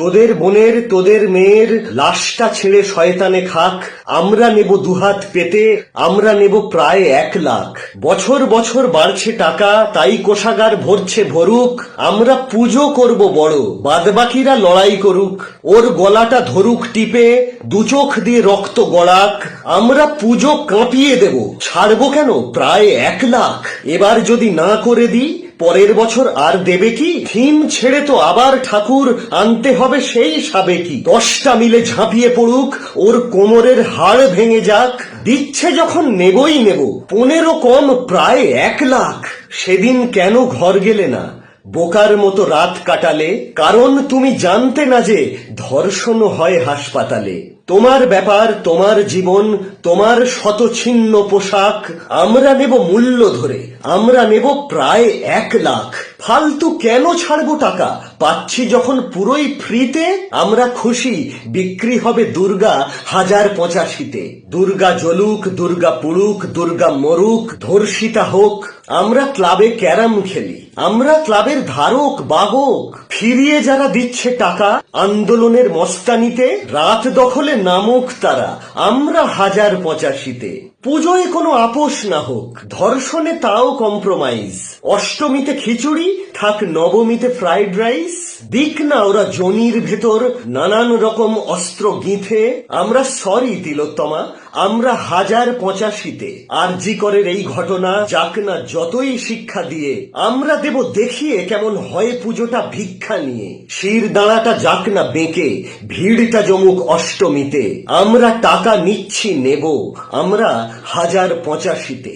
তোদের বোনের, তোদের মেয়ের লাশটা ছেড়ে শয়তানে খাক। আমরা নেব দুহাত পেতে আমরা নেব প্রায় এক লাখ। বছর বছর বাড়ছে টাকা, তাই কোষাগার ভরছে ভরুক। আমরা পুজো করব বড়, বাদবাকিরা লড়াই করুক। ওর গলাটা ধরুক টিপে, দু চোখ দিয়ে রক্ত গড়াক। আমরা পুজো কাঁপিয়ে দেব। ছাড়বো কেন? প্রায় এক লাখ। এবার যদি না করে দিই পরের বছর আর দেবে কি? থিম ছেড়ে তো আবার ঠাকুর আনতে হবে সেই সাবেকি। দশটা মিলে ঝাঁপিয়ে পড়ুক, ওর কোমরের হাড় ভেঙে যাক। দিচ্ছে যখন নেবই নেব, পনেরো কম প্রায় এক লাখ। সেদিন কেন ঘর গেলে না? বোকার মতো রাত কাটালে, কারণ তুমি জানতে না যে ধর্ষণ হয় হাসপাতালে। তোমার ব্যাপার, তোমার জীবন, তোমার শতছিন্ন পোশাক, আমরা নেব মূল্য ধরে, আমরা নেব প্রায় এক লাখ। ফালতু কেন ছাড়বো টাকা? পাচ্ছি যখন পুরোই ফ্রিতে, আমরা খুশি। বিক্রি হবে দুর্গা হাজার পঁচাশিতে। দুর্গা জলুক দুর্গা পুড়ুক, দুর্গা মরুক, ধর্ষিতা হোক। আমরা ক্লাবে ক্যারাম খেলি। আমরা ক্লাবের ধারক, বাহক। ফিরিয়ে যারা দিচ্ছে টাকা, আন্দোলনের মস্তানিতে, রাত দখলে নামুক তারা। আমরা হাজার পঁচাশিতে। পুজোয় কোনো আপোষ না হোক। ধর্ষণে তাও কম্প্রোমাইজ। অষ্টমীতে খিচুড়ি থাক নবমীতে ফ্রাইড রাইস দিক না ওরা জনির ভেতর নানান রকম অস্ত্র গিঁথে, আমরা সরি তিলোত্তমা, আমরা হাজার পঁচাশিতে। আর জি করের এই ঘটনা যাক না যতই শিক্ষা দিয়ে, আমরা দেব দেখিয়ে কেমন হয় পুজোটা ভিক্ষা নিয়ে। শির দাঁড়াটা যাক না বেঁকে, ভিড়টা জমুক অষ্টমীতে। আমরা টাকা নিচ্ছি নেব, আমরা হাজার পঁচাশিতে।